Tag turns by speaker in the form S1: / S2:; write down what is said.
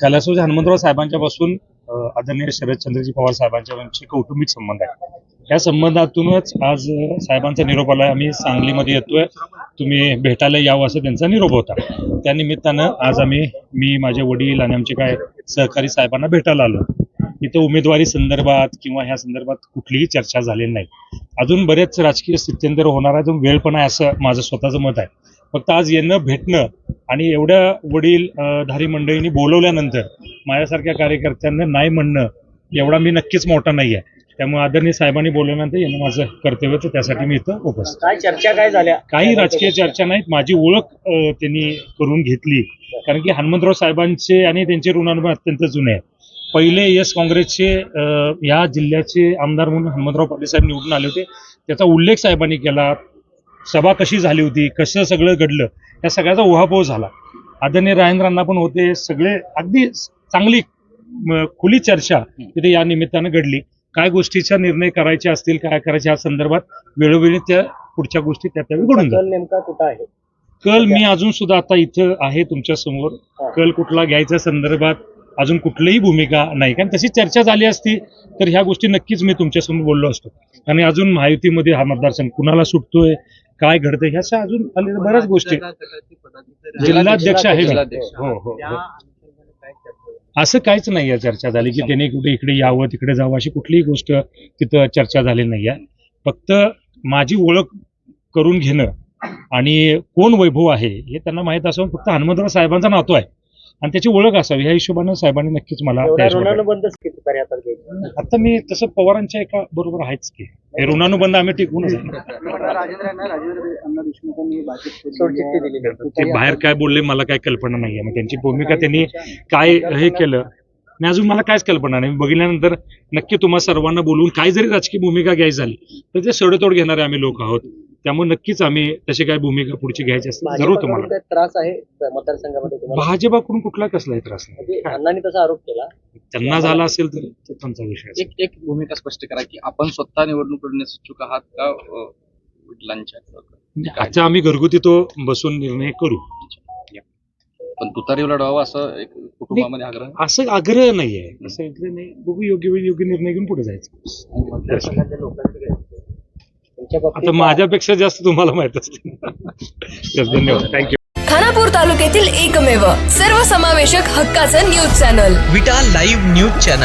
S1: कैलासवासी हनुमंतराव साहेबांच्या पासून आदरणीय शरदचंद्रजी पवार साहेबांच्या यांचे कौटुंबिक संबंध आहे या संबंधातूनच आज साहेबांचा निरोप आला आम्ही सांगलीमध्ये येतोय. तुम्ही भेटायला यावं असं त्यांचा निरोप होता. त्या निमित्तानं आज आम्ही मी माझे वडील आणि आमचे काय सहकारी साहेबांना भेटायला आलो. इथं उमेदवारी संदर्भात किंवा ह्या संदर्भात कुठलीही चर्चा झालेली नाही. अजून बरेच राजकीय स्थित्यंतर होणार आहे वेळ पण आहे असं माझं स्वतःचं मत आहे. फक्त आज येणं भेटणं आणि एवढ्या वडील धारी मंडळींनी बोलवल्यानंतर माझ्यासारख्या कार्यकर्त्यांना नाही म्हणणं एवढा मी नक्कीच मोठा नाही आहे त्यामुळे आदरणीय साहेबांनी बोलवल्यानंतर येणं माझं कर्तव्य होतं त्यासाठी मी इथं उपस्थित.
S2: काय चर्चा काय झाल्या?
S1: काही राजकीय चर्चा नाहीत. माझी ओळख त्यांनी करून घेतली. कारण की हनुमंतराव साहेबांचे आणि त्यांचे ऋणानुबंध अत्यंत जुने आहे पहिले यस काँग्रेसचे या जिल्ह्याचे आमदार म्हणून हनुमंतराव पाटील साहेब निवडून आले होते. त्याचा उल्लेख साहेबांनी केला. सभा कशी झाली होती कसं सगळं घडलं या सगळ्याचा उहापोह झाला. आदरणीय राजेंद्रांना पण होते सगळे अगदी चांगली खुली चर्चा तिथे या निमित्तानं घडली. काय गोष्टीचा निर्णय करायचे असतील काय करायचे या संदर्भात वेळोवेळी त्या पुढच्या गोष्टी त्या त्यावेळी घडून
S2: कल नेमका कुठं आहे?
S1: कल मी अजून सुद्धा आता इथं आहे तुमच्यासमोर. कल कुठला घ्यायच्या संदर्भात अजून कुठलीही भूमिका नाही. कारण तशी चर्चा झाली असती तर ह्या गोष्टी नक्कीच मी तुमच्यासमोर बोललो असतो. आणि अजून महायुतीमध्ये हा मतदारसंघ कुणाला सुटतोय काय घडतंय ह्याच्या अजून बऱ्याच गोष्टी. जिल्हाध्यक्ष आहे. हो हो हो. असं काहीच नाही आहे चर्चा झाली की त्याने कुठे इकडे यावं तिकडे जावं अशी कुठलीही गोष्ट तिथं चर्चा झाली नाही आहे. फक्त माझी ओळख करून घेणं आणि कोण वैभव आहे हे त्यांना माहीत असावं फक्त हनुमंतराव साहेबांचा नातो आहे. आणि त्याची ओळख असावी ह्या हिशोबानं साहेबांनी नक्कीच मला त्या हिशोबाने-
S2: किती घ्यायचे?
S1: आता मी तसं पवारांच्या एका बरोबर आहेच की. हे ऋणानुबंध आम्ही टिकवूनच आहे.
S2: सोडचिठ्ठी दिली
S1: ते बाहेर काय बोलले मला काय कल्पना नाहीये. मग त्यांची भूमिका त्यांनी काय हे केलं? आणि अजून मला कायच कल्पना नाही. बघितल्यानंतर नक्की तुम्हा सर्वांना बोलवून काय जरी राजकीय भूमिका घ्यायची झाली तर ते सडेतोड घेणारे आम्ही लोक आहोत. त्यामुळे नक्कीच आम्ही तशी काय भूमिका पुढची घ्यायची असतील जरूर तुम्हाला.
S2: काय त्रास आहे मतदारसंघामध्ये
S1: भाजपाकडून कुठला कसलाही त्रास नाही.
S2: म्हणजे अण्णांनी तसा आरोप केला.
S1: त्यांना झाला असेल तर तो त्यांचा विषय.
S3: एक एक भूमिका स्पष्ट करा की आपण स्वतः निवडणूक लढण्यास इच्छुक आहात का वडिलांच्या
S1: आता आम्ही घरगुती तो बसून निर्णय करू.
S3: पण तुतारी लढवावं असं एक कुटुंबामध्ये आग्रह?
S1: असं आग्रह नाहीये. असं आग्रह नाही. बघू योग्य वेळी योग्य निर्णय घेऊन पुढे जायचं
S2: मतदारसंघातल्या लोकांचं काय असतं? तुमच्या
S1: आता
S2: बाबतीत
S1: माझ्यापेक्षा जास्त तुम्हाला माहीत असते Yes, धन्यवाद. थँक्यू
S4: खानापूर तालुक्यातील एकमेव सर्वसमावेशक हक्काचं news channel
S5: Vita live news channel.